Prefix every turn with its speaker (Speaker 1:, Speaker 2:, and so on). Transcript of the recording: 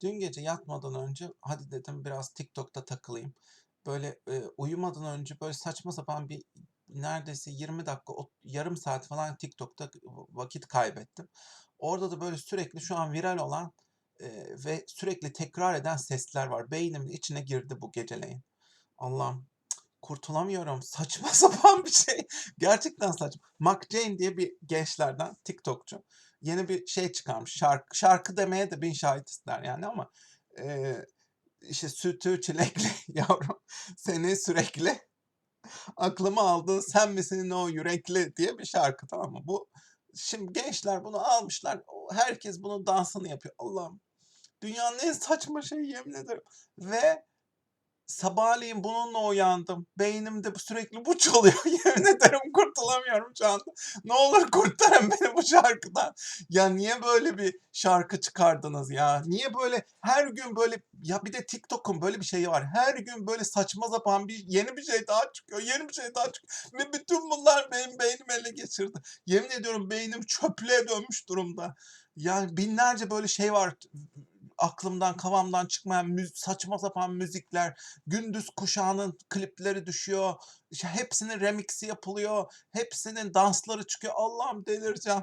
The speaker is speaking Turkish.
Speaker 1: Dün gece yatmadan önce hadi dedim biraz TikTok'ta takılayım. Böyle, eee, uyumadan önce böyle saçma sapan bir neredeyse 20 dakika, yarım saat falan TikTok'ta vakit kaybettim. Orada da böyle sürekli şu an viral olan, eee, ve sürekli tekrar eden sesler var. Beynimin içine girdi bu geceleyin. Allah'ım kurtulamıyorum. Saçma sapan bir şey. Gerçekten saçma. McJane diye bir gençlerden TikTok'cu. Yeni bir şey çıkarmış. Şarkı şarkı demeye de bin şahit ister yani ama, eee, işte sütü çilekli yavrum seni sürekli aklıma aldın sen misin o yürekli diye bir şarkı tamam mı? Bu şimdi gençler bunu almışlar. Herkes bunun dansını yapıyor. Allah'ım dünyanın en saçma şeyi yemin ederim ve sabahleyin bununla uyandım. Beynimde sürekli bu çalıyor. Yemin ederim kurtulamıyorum şu anda. Ne olur kurtarın beni bu şarkıdan. Ya niye böyle bir şarkı çıkardınız ya? Niye böyle her gün böyle ya bir de TikTok'un böyle bir şeyi var. Her gün böyle saçma sapan bir yeni bir şey daha çıkıyor. Yeni bir şey daha çıkıyor ve bütün bunlar benim beynimi ele geçirdi. Yemin ediyorum beynim çöplüğe dönmüş durumda. Yani binlerce böyle şey var aklımdan kafamdan çıkmayan saçma sapan müzikler, gündüz kuşağının klipleri düşüyor. İşte hepsinin remix'i yapılıyor. Hepsinin dansları çıkıyor. Allah'ım delireceğim.